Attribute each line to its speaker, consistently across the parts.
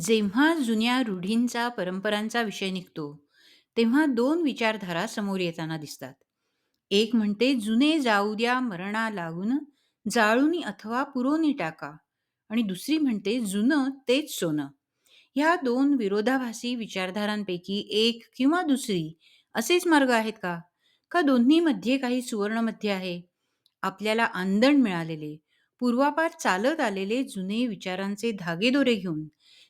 Speaker 1: जेव्हा जुन्या रूढींचा, परंपरांचा विषय निघतो, तेव्हा दोन विचारधारा समोर येताना दिसतात. एक म्हणते, "जुने जाऊ द्या मरणा लागून, जाळूनी अथवा पुरोनी टाका" आणि दुसरी म्हणते, "जुनं तेच सोनं." ह्या दोन विरोधाभासी विचारधारांपैकी एक किंवा दुसरी असेच मार्ग आहेत का? का दोन्हीमध्ये काही सुवर्णमध्ये आहे? आपल्याला आंदण मिळालेले, पूर्वापार चालत आलेले जुने विचारांचे धागेदोरे घेऊन,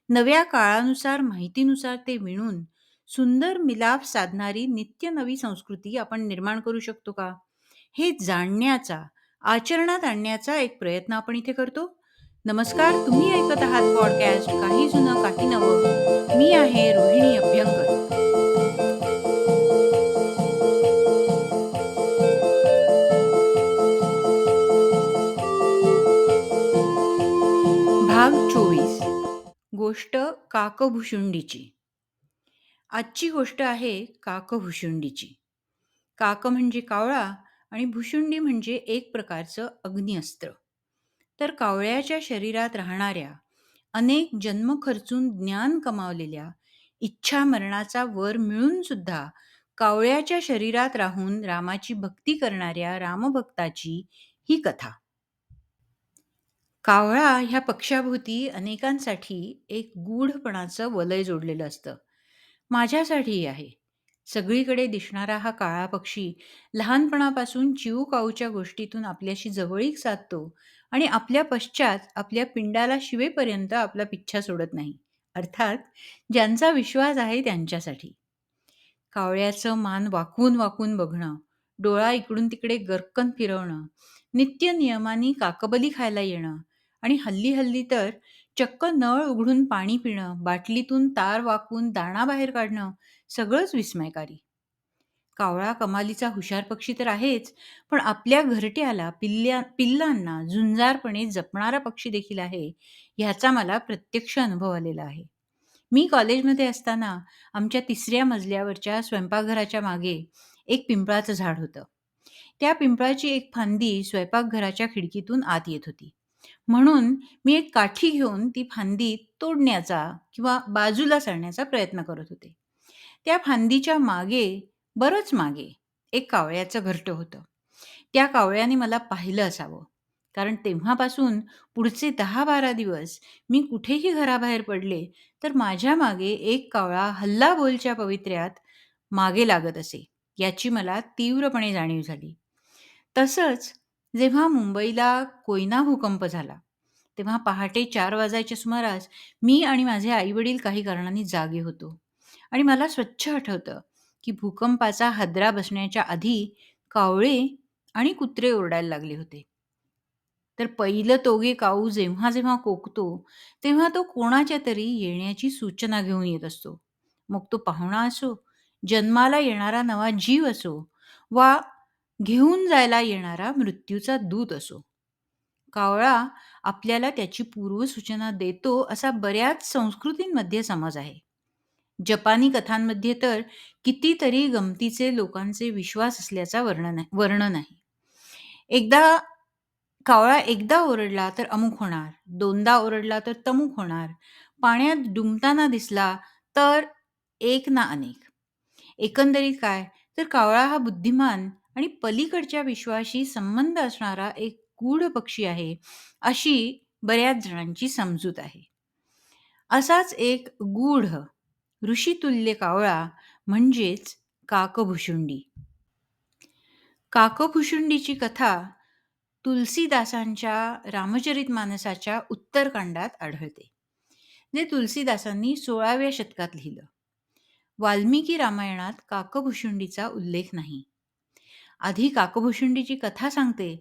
Speaker 1: नव्या काळानुसार, माहितीनुसार ते विणून, सुंदर मिलाफ साधणारी नित्य नवी संस्कृती आपण निर्माण करू शकतो का? हे जाणण्याचा, आचरणात आणण्याचा एक प्रयत्न आपण इथे करतो. नमस्कार, तुम्ही ऐकत आहात पॉडकास्ट काही जुनं काही नवं. मी आहे रोहिणी अभ्यंकर. गोष्ट काकभुशुंडीची आजची गोष्ट आहे काकभुशुंडीची काक म्हणजे कावळा आणि भुशुंडी म्हणजे एक प्रकारचं अग्निअस्त्र. तर कावळ्याच्या शरीरात राहणाऱ्या अनेक जन्म खर्चून ज्ञान कमावलेल्या इच्छा मरणाचा वर मिळून सुद्धा कावळ्याच्या शरीरात राहून रामाची भक्ती करणाऱ्या रामभक्ताची ही कथा. कावळा ह्या पक्षाभोवती अनेकांसाठी एक गूढपणाचं वलय जोडलेलं असतं. माझ्यासाठीही आहे. सगळीकडे दिसणारा हा काळा पक्षी लहानपणापासून चिवकाऊच्या गोष्टीतून आपल्याशी जवळीक साधतो आणि आपल्या पश्चात आपल्या पिंडाला शिवेपर्यंत आपला पिच्छा सोडत नाही. अर्थात ज्यांचा विश्वास आहे त्यांच्यासाठी. कावळ्याचं मान वाकून वाकून बघणं, डोळा इकडून तिकडे गरकन फिरवणं, नित्य नियमाने काकबली खायला येणं आणि हल्ली हल्ली तर चक्क नळ उघडून पाणी पिणं, बाटलीतून तार वाकवून दाणा बाहेर काढणं सगळंच विस्मयकारी. कावळा कमालीचा हुशार पक्षी तर आहेच, पण आपल्या घरट्याला, पिल्ल्या पिल्लांना झुंजारपणे जपणारा पक्षी देखील आहे, ह्याचा मला प्रत्यक्ष अनुभव आलेला आहे. मी कॉलेजमध्ये असताना आमच्या तिसऱ्या मजल्यावरच्या स्वयंपाकघराच्या मागे एक पिंपळाचं झाड होतं. त्या पिंपळाची एक फांदी स्वयंपाकघराच्या खिडकीतून आत येत होती. म्हणून मी एक काठी घेऊन ती फांदी तोडण्याचा किंवा बाजूला सरण्याचा प्रयत्न करत होते. त्या फांदीच्या मागे, बरंच मागे एक कावळ्याचं घरटं होतं. त्या कावळ्याने मला पाहिलं असावं. कारण तेव्हापासून पुढचे 10-12 दिवस मी कुठेही घराबाहेर पडले, तर माझ्या मागे एक कावळा हल्लाबोलच्या पवित्र्यात मागे लागत असे, याची मला तीव्रपणे जाणीव झाली. तसंच जेव्हा मुंबईला कोयना भूकंप झाला, तेव्हा पहाटे 4 वाजायच्या सुमारास मी आणि माझे आई-वडील काही कारणांनी जागे होतो आणि मला स्वच्छ आठवतं, की भूकंपाचा हादरा बसण्याच्या आधी कावळे आणि कुत्रे ओरडायला लागले होते. तर पहिलं तोगे काऊ जेव्हा-जेव्हा कोकतो, तेव्हा तो कोणाच्यातरी येण्याची सूचना घेऊन येत असतो. मग तो पाहुणा असो, जन्माला येणारा नवा जीव असो वा घेऊन जायला येणारा मृत्यूचा दूत असो. कावळा आपल्याला त्याची पूर्वसूचना देतो असा बऱ्याच संस्कृतींमध्ये समज आहे. जपानी कथांमध्ये तर कितीतरी गमतीचे लोकांचे विश्वास असल्याचा वर्णन आहे वर्णन आहे. एकदा कावळा एकदा ओरडला तर अमुक होणार, दोनदा ओरडला तर तमुक होणार, पाण्यात डुंबताना दिसला तर एक ना अनेक. एकंदरीत काय, तर कावळा हा बुद्धिमान आणि पलीकडच्या विश्वाशी संबंध असणारा एक गूढ पक्षी आहे, अशी बऱ्याच जणांची समजूत आहे. असाच एक गूढ, ऋषितुल्य कावळा म्हणजेच काकभुशुंडी. काकभुशुंडीची कथा तुलसीदासांच्या रामचरित मानसाच्या उत्तरकांडात आढळते, जे तुलसीदासांनी 16व्या शतकात लिहिलं. वाल्मिकी रामायणात काकभुशुंडीचा उल्लेख नाही. आधी काकभुशुंडीची कथा सांगते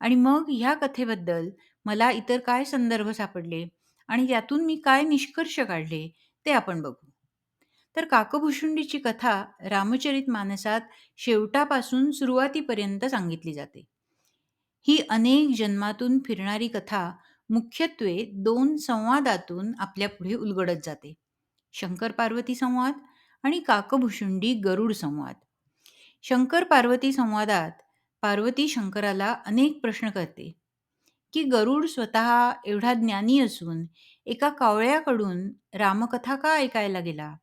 Speaker 1: आणि मग ह्या कथेबद्दल मला इतर काय संदर्भ सापडले आणि त्यातून मी काय निष्कर्ष काढले, ते आपण बघू. तर काकभुशुंडीची कथा रामचरितमानसात शेवटापासून सुरुवातीपर्यंत सांगितली जाते. ही अनेक जन्मातून फिरणारी कथा मुख्यत्वे 2 संवादातून आपल्यापुढे उलगडत जाते. शंकर-पार्वती संवाद आणि काकभुशुंडी गरुड संवाद. शंकर-पार्वती संवादात पार्वती शंकराला अनेक प्रश्न करते, की गरुड स्वतः एवढा ज्ञानी असून एका कावळ्याकडून रामकथा का ऐकायला गेला?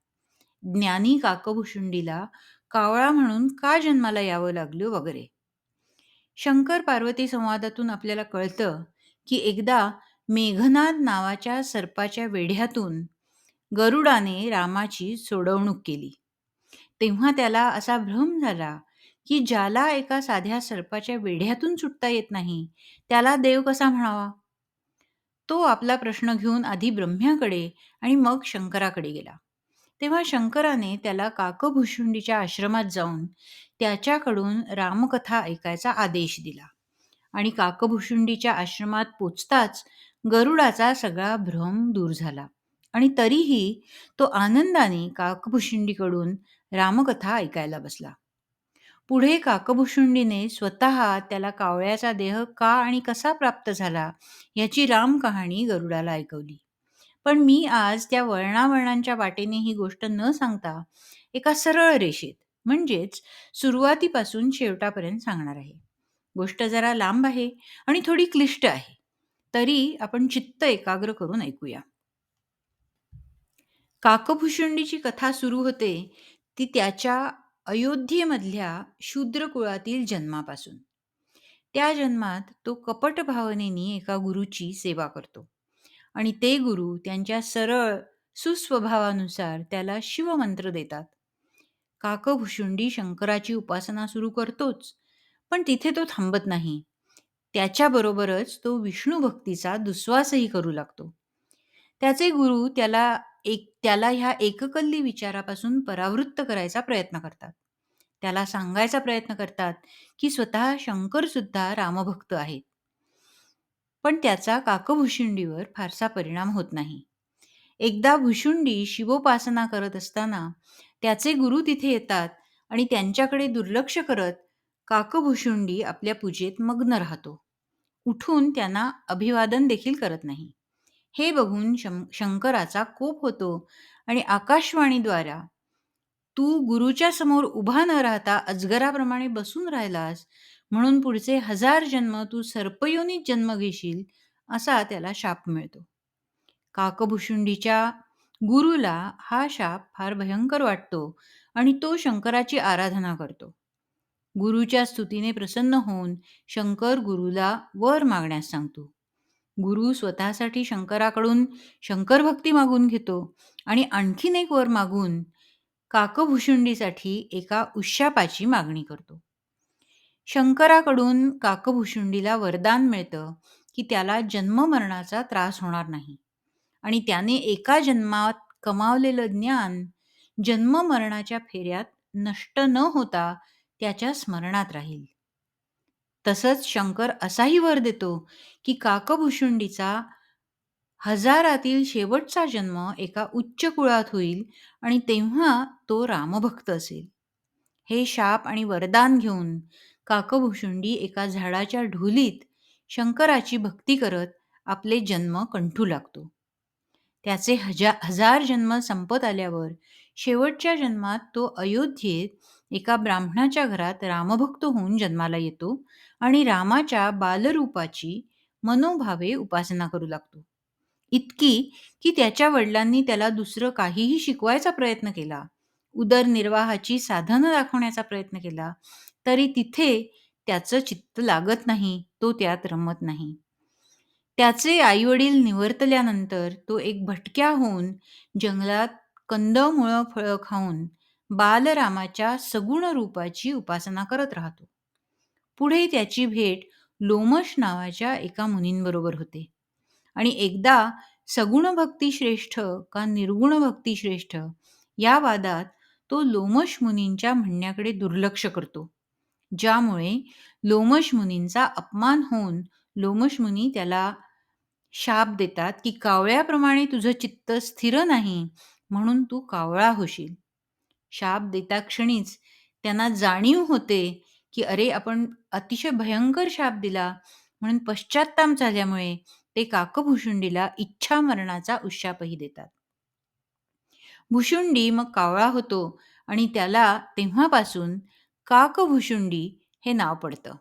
Speaker 1: ज्ञानी काकभुशुंडीला कावळा म्हणून का जन्माला यावं लागलं वगैरे. शंकर-पार्वती संवादातून आपल्याला कळतं, की एकदा मेघनाद नावाच्या सर्पाच्या वेढ्यातून गरुडाने रामाची सोडवणूक केली. तेव्हा त्याला असा भ्रम झाला, की ज्याला एका साध्या सर्पाच्या वेढ्यातून सुटता येत नाही, त्याला देव कसा म्हणावा? तो आपला प्रश्न घेऊन आधी ब्रह्म्याकडे आणि मग शंकराकडे गेला. तेव्हा शंकराने त्याला काकभुशुंडीच्या आश्रमात जाऊन त्याच्याकडून रामकथा ऐकायचा आदेश दिला आणि काकभुशुंडीच्या आश्रमात पोचताच गरुडाचा सगळा भ्रम दूर झाला आणि तरीही तो आनंदाने काकभुशुंडीकडून रामकथा ऐकायला बसला. पुढे काकभूषुंडीने स्वतः त्याला कावळ्याचा देह का आणि कसा प्राप्त झाला याची राम कहाणी गरुडाला ऐकवली. पण मी आज त्या वळणावळणांच्या वाटेने ही गोष्ट न सांगता एका सरळ रेषेत म्हणजेच सुरुवातीपासून शेवटापर्यंत सांगणार आहे. गोष्ट जरा लांब आहे आणि थोडी क्लिष्ट आहे. तरी आपण चित्त एकाग्र करून ऐकूया. काकभूषुंडीची कथा सुरू होते ती त्याच्या अयोध्येमधल्या शूद्र कुळातील जन्मापासून. त्या जन्मात तो कपट भावनेने एका गुरुची सेवा करतो आणि ते गुरु त्यांच्या सरळ सुस्वभावानुसार त्याला शिवमंत्र देतात. काकभुशुंडी शंकराची उपासना सुरू करतोच, पण तिथे तो थांबत नाही. त्याच्याबरोबरच तो विष्णू भक्तीचा दुस्वासही करू लागतो. त्याचे गुरु त्याला एक त्याला ह्या एककल्ली विचारापासून परावृत्त करायचा प्रयत्न करतात. त्याला सांगायचा प्रयत्न करतात, की स्वतः शंकर सुद्धा रामभक्त आहेत. पण त्याचा काकभुशुंडीवर फारसा परिणाम होत नाही. एकदा भुशुंडी शिवोपासना करत असताना त्याचे गुरु तिथे येतात आणि त्यांच्याकडे दुर्लक्ष करत काकभुशुंडी आपल्या पूजेत मग्न राहतो. उठून त्यांना अभिवादन देखील करत नाही. हे बघून शं शंकराचा कोप होतो आणि आकाशवाणीद्वारा तू गुरुच्या समोर उभा न राहता अजगराप्रमाणे बसून राहिलास म्हणून पुढचे हजार जन्म तू सर्पयोनीत जन्म घेशील असा त्याला शाप मिळतो. काकभुशुंडीच्या गुरुला हा शाप फार भयंकर वाटतो आणि तो शंकराची आराधना करतो. गुरुच्या स्तुतीने प्रसन्न होऊन शंकर गुरुला वर मागण्यास सांगतो. गुरु स्वतःसाठी शंकराकडून शंकर भक्ती मागून घेतो आणि आणखीन एक वर मागून काकभुशुंडीसाठी एका उशापाची मागणी करतो. शंकराकडून काकभुशुंडीला वरदान मिळतं, की त्याला जन्म-मरणाचा त्रास होणार नाही आणि त्याने एका जन्मात कमावलेलं ज्ञान जन्म-मरणाच्या फेऱ्यात नष्ट न होता त्याच्या स्मरणात राहील. तसंच शंकर असाही वर देतो, की काकभुशुंडीचा हजारातील शेवटचा जन्म एका उच्च कुळात होईल आणि तेव्हा तो रामभक्त असेल. हे शाप आणि वरदान घेऊन काकभुशुंडी एका झाडाच्या ढोलीत शंकराची भक्ती करत आपले जन्म कंठू लागतो. त्याचे हजा हजार जन्म संपत आल्यावर शेवटच्या जन्मात तो अयोध्येत एका ब्राह्मणाच्या घरात रामभक्त होऊन जन्माला येतो आणि रामाच्या बालरूपाची मनोभावे उपासना करू लागतो. इतकी की त्याच्या वडिलांनी त्याला दुसरं काहीही शिकवायचा प्रयत्न केला, उदरनिर्वाहाची साधनं दाखवण्याचा प्रयत्न केला, तरी तिथे त्याचं चित्त लागत नाही, तो त्यात रमत नाही. त्याचे आई-वडील निवर्तल्यानंतर तो एक भटक्या होऊन जंगलात कंदमुळं, फळं खाऊन बालरामाच्या सगुण रूपाची उपासना करत राहतो. पुढे त्याची भेट लोमश नावाच्या एका मुनींबरोबर होते आणि एकदा सगुण भक्ती श्रेष्ठ का निर्गुण भक्ती श्रेष्ठ या वादात तो लोमश मुनींच्या म्हणण्याकडे दुर्लक्ष करतो. ज्यामुळे लोमश मुनींचा अपमान होऊन लोमश मुनी त्याला शाप देतात, की कावळ्याप्रमाणे तुझं चित्त स्थिर नाही म्हणून तू कावळा होशील. शाप देता क्षणीच त्यांना जाणीव होते, की अरे आपण अतिशय भयंकर शाप दिला म्हणून पश्चात्ताप झाल्यामुळे ते काकभुशुंडीला इच्छा मरणाचा उशापही देतात. भुशुंडी मग कावळा होतो आणि त्याला तेव्हापासून काकभुशुंडी हे नाव पडतं.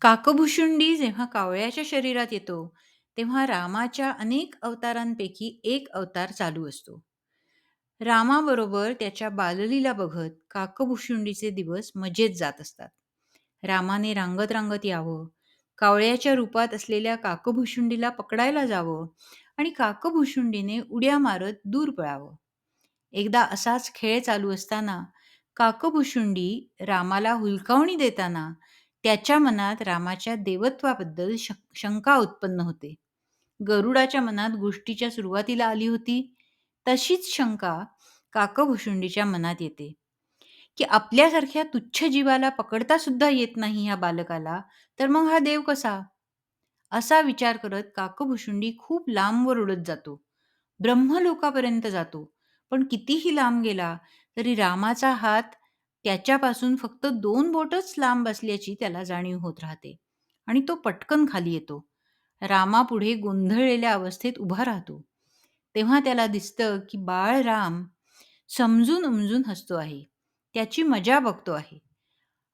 Speaker 1: काकभुशुंडी जेव्हा कावळ्याच्या शरीरात येतो, तेव्हा रामाच्या अनेक अवतारांपैकी एक अवतार चालू असतो. रामाबरोबर त्याच्या बाललीला बघत काकभुशुंडीचे दिवस मजेत जात असतात. रामाने रांगत रांगत यावं, कावळ्याच्या रूपात असलेल्या काकभुशुंडीला पकडायला जावं आणि काकभुशुंडीने उड्या मारत दूर पळावं. एकदा असाच खेळ चालू असताना काकभुशुंडी रामाला हुलकावणी देताना त्याच्या मनात रामाच्या देवत्वाबद्दल शंका उत्पन्न होते. गरुडाच्या मनात गोष्टीच्या सुरुवातीला आली होती, तशीच शंका काकभुशुंडीच्या मनात येते, की आपल्यासारख्या तुच्छ जीवाला पकडता सुद्धा येत नाही ह्या बालकाला, तर मग हा देव कसा? असा विचार करत काकभुशुंडी खूप लांबवर उडत जातो. ब्रह्मलोकापर्यंत जातो. पण कितीही लांब गेला तरी रामाचा हात त्याच्यापासून फक्त दोन बोटच लांब असल्याची त्याला जाणीव होत राहते आणि तो पटकन खाली येतो. रामापुढे गोंधळलेल्या अवस्थेत उभा राहतो. तेव्हा त्याला दिसतं की बाळ राम समजून उमजून हसतो आहे. त्याची मजा बघतो आहे.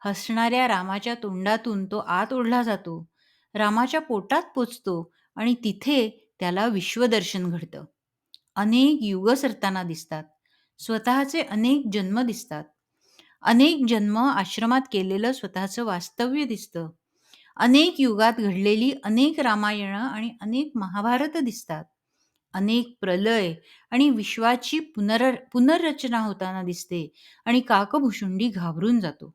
Speaker 1: हसणाऱ्या रामाच्या तोंडातून तो आत ओढला जातो. रामाच्या पोटात पोचतो आणि तिथे त्याला विश्वदर्शन घडतं. अनेक युग सरताना दिसतात. स्वतःचे अनेक जन्म दिसतात. अनेक जन्म आश्रमात केलेलं स्वतःचं वास्तव्य दिसतं. अनेक युगात घडलेली अनेक रामायणं आणि अनेक महाभारत दिसतात. अनेक प्रलय आणि विश्वाची पुनर पुनर्रचना होताना दिसते आणि काकभुशुंडी घाबरून जातो.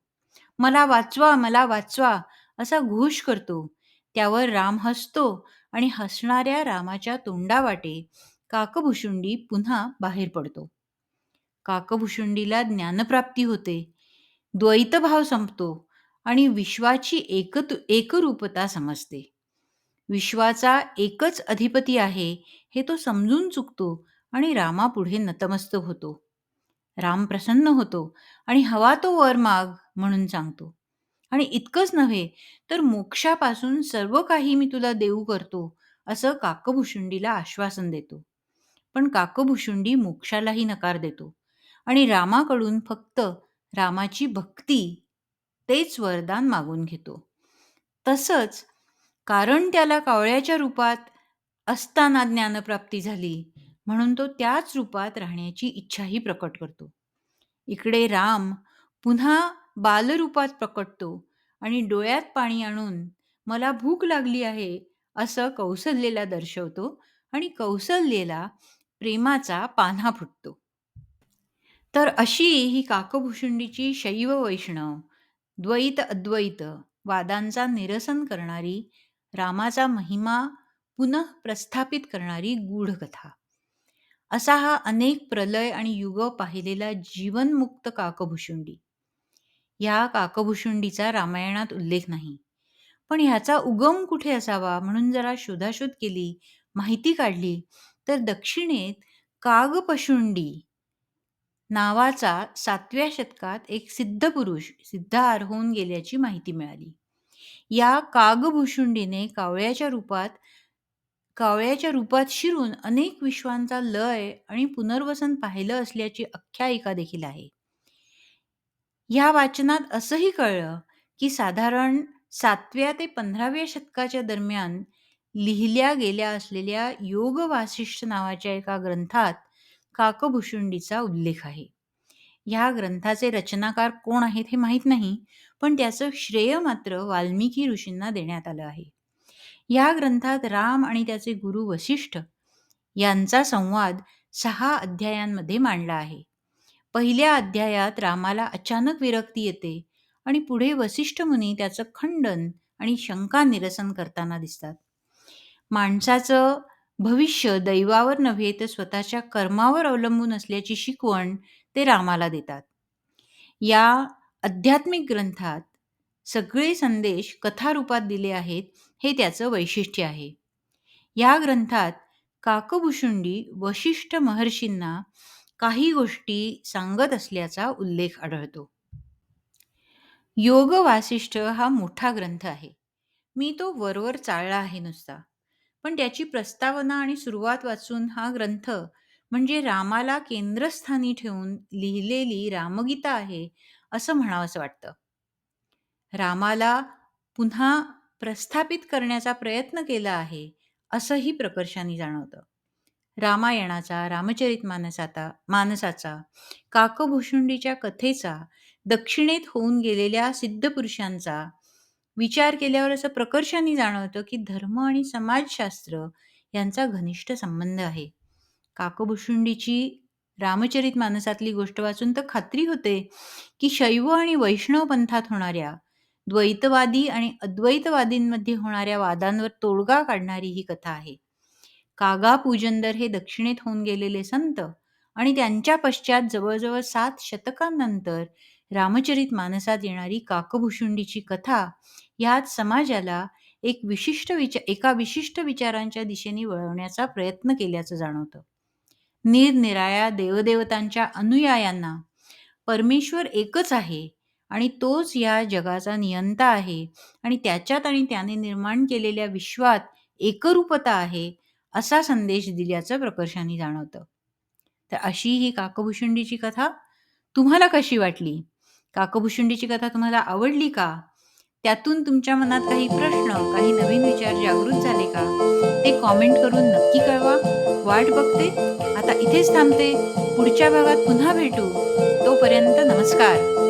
Speaker 1: मला वाचवा, मला वाचवा असा घोष करतो. त्यावर राम हसतो आणि हसणाऱ्या रामाच्या तोंडावाटे काकभुशुंडी पुन्हा बाहेर पडतो. काकभुशुंडीला ज्ञानप्राप्ती होते. द्वैतभाव संपतो आणि विश्वाची एकत एकरूपता समजते. विश्वाचा एकच अधिपती आहे हे तो समजून चुकतो आणि रामापुढे नतमस्तक होतो. राम प्रसन्न होतो आणि हवा तो वर माग म्हणून सांगतो. आणि इतकंच नव्हे तर मोक्षापासून सर्व काही मी तुला देऊ करतो असं काकभुशुंडीला आश्वासन देतो. पण काकभुशुंडी मोक्षालाही नकार देतो आणि रामाकडून फक्त रामाची भक्ती तेच वरदान मागून घेतो. तसंच कारण त्याला कावळ्याच्या रूपात असताना ज्ञानप्राप्ती झाली म्हणून तो त्याच रूपात राहण्याची इच्छाही प्रकट करतो. इकडे राम पुन्हा बालरूपात प्रकटतो आणि डोळ्यात पाणी आणून मला भूक लागली आहे असं कौसल्येला दर्शवतो आणि कौसल्येला प्रेमाचा पान्हा फुटतो. तर अशी ही काकभुशुंडीची शैव वैष्णव, द्वैत अद्वैत वादांचा निरसन करणारी, रामाचा महिमा पुनः प्रस्थापित करणारी गूढकथा असा हा अनेक प्रलय आणि युग पाहिलेला जीवनमुक्त काकभुशुंडी. या काकभुशुंडीचा रामायणात उल्लेख नाही. पण ह्याचा उगम कुठे असावा म्हणून जरा शोधाशोध केली, माहिती काढली तर दक्षिणेत कागपशुंडी नावाचा सातव्या शतकात एक सिद्ध पुरुष सिद्धार होऊन गेल्याची माहिती मिळाली. या कागभुशुंडीने कावळ्याच्या रूपात कावळ्याच्या रूपात शिरून अनेक विश्वांचा लय आणि पुनर्वसन पाहिलं असल्याची आख्यायिका देखील आहे. ह्या वाचनात असंही कळलं की साधारण सातव्या ते पंधराव्या शतकाच्या दरम्यान लिहिल्या गेल्या असलेल्या योग वासिष्ठ नावाच्या एका ग्रंथात काकभुशुंडीचा उल्लेख आहे. ह्या ग्रंथाचे रचनाकार कोण आहेत हे माहीत नाही, पण त्याचं श्रेय मात्र वाल्मिकी ऋषींना देण्यात आलं आहे. या ग्रंथात राम आणि त्याचे गुरु वसिष्ठ यांचा संवाद सहा अध्यायांमध्ये मांडला आहे. पहिल्या अध्यायात रामाला अचानक विरक्ती येते आणि पुढे वसिष्ठ मुनी त्याचं खंडन आणि शंका निरसन करताना दिसतात. माणसाचं भविष्य दैवावर नव्हे तर स्वतःच्या कर्मावर अवलंबून असल्याची शिकवण ते रामाला देतात. या आध्यात्मिक ग्रंथात सगळे संदेश कथारूपात दिले आहेत हे त्याचं वैशिष्ट्य आहे. या ग्रंथात काकभुशुंडी वशिष्ठ महर्षींना काही गोष्टी सांगत असल्याचा उल्लेख आढळतो. योग वासिष्ठ हा मोठा ग्रंथ आहे. मी तो वरवर चाळला आहे नुसता. पण त्याची प्रस्तावना आणि सुरुवात वाचून हा ग्रंथ म्हणजे रामाला केंद्रस्थानी ठेवून लिहिलेली रामगीता आहे असं म्हणावंसं वाटतं. रामाला पुन्हा प्रस्थापित करण्याचा प्रयत्न केला आहे असंही प्रकर्षाने जाणवतं. रामायणाचा, रामचरित मानसाचा मानसाचा, काकभूषुंडीच्या कथेचा, दक्षिणेत होऊन गेलेल्या सिद्धपुरुषांचा विचार केल्यावर असं प्रकर्षाने जाणवतं, की धर्म आणि समाजशास्त्र यांचा घनिष्ठ संबंध आहे. काकभुशुंडीची रामचरित मानसातली गोष्ट वाचून तर खात्री होते, की शैव आणि वैष्णव पंथात होणाऱ्या द्वैतवादी आणि अद्वैतवादींमध्ये होणाऱ्या वादांवर तोडगा काढणारी ही कथा आहे. कागा पूजनदर हे दक्षिणेत होऊन गेलेले संत आणि त्यांच्या पश्चात जवळजवळ सात शतकांनंतर रामचरित मानसात येणारी काकभुशुंडीची कथा ह्यात समाजाला एक विशिष्ट विचार एका विशिष्ट विचारांच्या दिशेने वळवण्याचा प्रयत्न केल्याचं जाणवतं. निरनिराळ्या देवदेवतांच्या अनुयायांना परमेश्वर एकच आहे आणि तोच या जगाचा नियंता आहे आणि त्याच्यात आणि त्याने निर्माण केलेल्या विश्वात एकरूपता आहे असा संदेश दिल्याचं प्रकर्षाने जाणवतं. तर अशी ही काकभूषुंडीची कथा तुम्हाला कशी वाटली? काकभूषुंडीची कथा तुम्हाला आवडली का? त्यातून तुमच्या मनात काही प्रश्न, काही नवीन विचार जागृत झाले का? ते कॉमेंट करून नक्की कळवा. वाट बघते. इथेच थांबते. पुढच्या भागात पुन्हा भेटू. तोपर्यंत नमस्कार.